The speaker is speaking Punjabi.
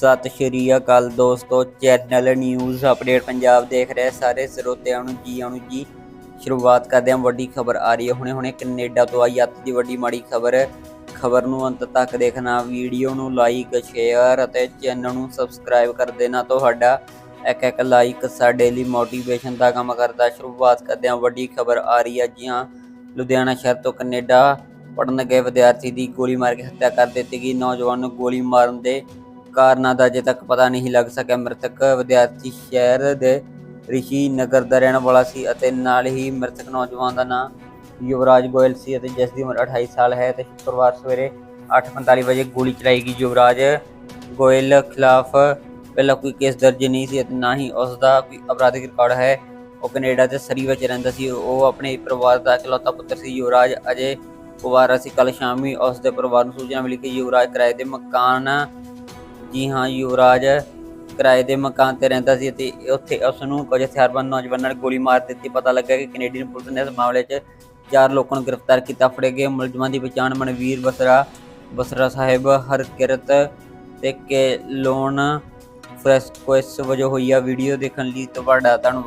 ਸਤਿ ਸ਼੍ਰੀ ਅਕਾਲ ਦੋਸਤੋ ਚੈਨਲ ਨਿਊਜ਼ ਅਪਡੇਟ ਪੰਜਾਬ ਦੇਖ ਰਹੇ ਸਾਰੇ ਸਰੋਤਿਆਂ ਨੂੰ ਜੀ, ਆਉਣ ਜੀ। ਸ਼ੁਰੂਆਤ ਕਰਦੇ ਹਾਂ, ਵੱਡੀ ਖਬਰ ਆ ਰਹੀ ਹੈ। ਹੁਣੇ ਹੁਣੇ ਕੈਨੇਡਾ ਤੋਂ ਆਈ ਅੱਤ ਦੀ ਵੱਡੀ ਮਾੜੀ ਖਬਰ। ਖਬਰ ਨੂੰ ਅੰਤ ਤੱਕ ਦੇਖਣਾ, ਵੀਡੀਓ ਨੂੰ ਲਾਈਕ ਸ਼ੇਅਰ ਅਤੇ ਚੈਨਲ ਨੂੰ ਸਬਸਕ੍ਰਾਈਬ ਕਰ ਦੇਣਾ ਤੁਹਾਡਾ। ਇੱਕ ਇੱਕ ਲਾਈਕ ਸਾਡੇ ਲਈ ਮੋਟੀਵੇਸ਼ਨ ਦਾ ਕੰਮ ਕਰਦਾ। ਸ਼ੁਰੂਆਤ ਕਰਦੇ ਹਾਂ, ਵੱਡੀ ਖਬਰ ਆ ਰਹੀ ਹੈ ਜੀ ਹਾਂ। ਲੁਧਿਆਣਾ ਸ਼ਹਿਰ ਤੋਂ ਕੈਨੇਡਾ ਪੜਨ ਗਏ ਵਿਦਿਆਰਥੀ ਦੀ ਗੋਲੀ ਮਾਰ ਕੇ ਹੱਤਿਆ ਕਰ ਦਿੱਤੀ ਗਈ। ਨੌਜਵਾਨ ਨੂੰ ਗੋਲੀ ਮਾਰਨ ਦੇ ਕਾਰਨਾਂ ਦਾ ਅਜੇ ਤੱਕ ਪਤਾ ਨਹੀਂ ਲੱਗ ਸਕਿਆ। ਮ੍ਰਿਤਕ ਵਿਦਿਆਰਥੀ ਸ਼ਹਿਰ ਦੇ ਰਿਸ਼ੀ ਨਗਰ ਦਾ ਰਹਿਣ ਵਾਲਾ ਸੀ ਅਤੇ ਨਾਲ ਹੀ ਮ੍ਰਿਤਕ ਨੌਜਵਾਨ ਦਾ ਨਾਮ ਯੁਵਰਾਜ ਗੋਇਲ ਸੀ ਅਤੇ ਜਿਸ ਦੀ ਉਮਰ 28 ਸਾਲ ਹੈ ਤੇ ਸ਼ੁੱਕਰਵਾਰ ਸਵੇਰੇ 8:45 ਵਜੇ ਗੋਲੀ ਚਲਾਈ ਗਈ। ਯੁਵਰਾਜ ਗੋਇਲ ਖਿਲਾਫ ਪਹਿਲਾਂ ਕੋਈ ਕੇਸ ਦਰਜ ਨਹੀਂ ਸੀ ਅਤੇ ਨਾ ਹੀ ਉਸ ਦਾ ਕੋਈ ਅਪਰਾਧਿਕ ਰਿਕਾਰਡ ਹੈ। ਉਹ ਕੈਨੇਡਾ ਦੇ ਸਰੀ ਵਿੱਚ ਰਹਿੰਦਾ ਸੀ। ਉਹ ਆਪਣੇ ਪਰਿਵਾਰ ਦਾ ਇਕਲੌਤਾ ਪੁੱਤਰ ਸੀ। ਯੁਵਰਾਜ ਅਜੇ ਕੁਵਾਰਾ ਸੀ। ਕੱਲ ਸ਼ਾਮੀ ਉਸ ਦੇ ਪਰਿਵਾਰ ਨੂੰ ਸੂਚਨਾ ਮਿਲੀ ਕਿ ਯੁਵਰਾਜ ਕਿਰਾਏ ਦੇ ਮਕਾਨ ਜੀ ਹਾਂ, ਯੁਵਰਾਜ ਕਿਰਾਏ ਦੇ ਮਕਾਨ ਤੇ ਰਹਿੰਦਾ ਸੀ ਅਤੇ ਉੱਥੇ ਉਸ ਨੂੰ ਕੁਝ ਹਥਿਆਰਬੰਦ ਨੌਜਵਾਨਾਂ ਨੇ ਗੋਲੀ ਮਾਰ ਦਿੱਤੀ। ਪਤਾ ਲੱਗਾ ਕਿ ਕੈਨੇਡੀਅਨ ਪੁਲਿਸ ਨੇ ਇਸ ਮਾਮਲੇ 'ਚ ਚਾਰ ਲੋਕਾਂ ਨੂੰ ਗ੍ਰਿਫਤਾਰ ਕੀਤਾ। ਫੜੇ ਗਏ ਮੁਲਜ਼ਮਾਂ ਦੀ ਪਛਾਣ ਮਨਵੀਰ ਬਸਰਾ ਬਸਰਾ ਸਾਹਿਬ, ਹਰਕਿਰਤ ਤੇ ਕੇ ਲੋਨ ਫਰੈਸਕੋਇਸ ਵਜੋਂ ਹੋਈ ਆ। ਵੀਡੀਓ ਦੇਖਣ ਲਈ ਤੁਹਾਡਾ ਧੰਨਵਾਦ।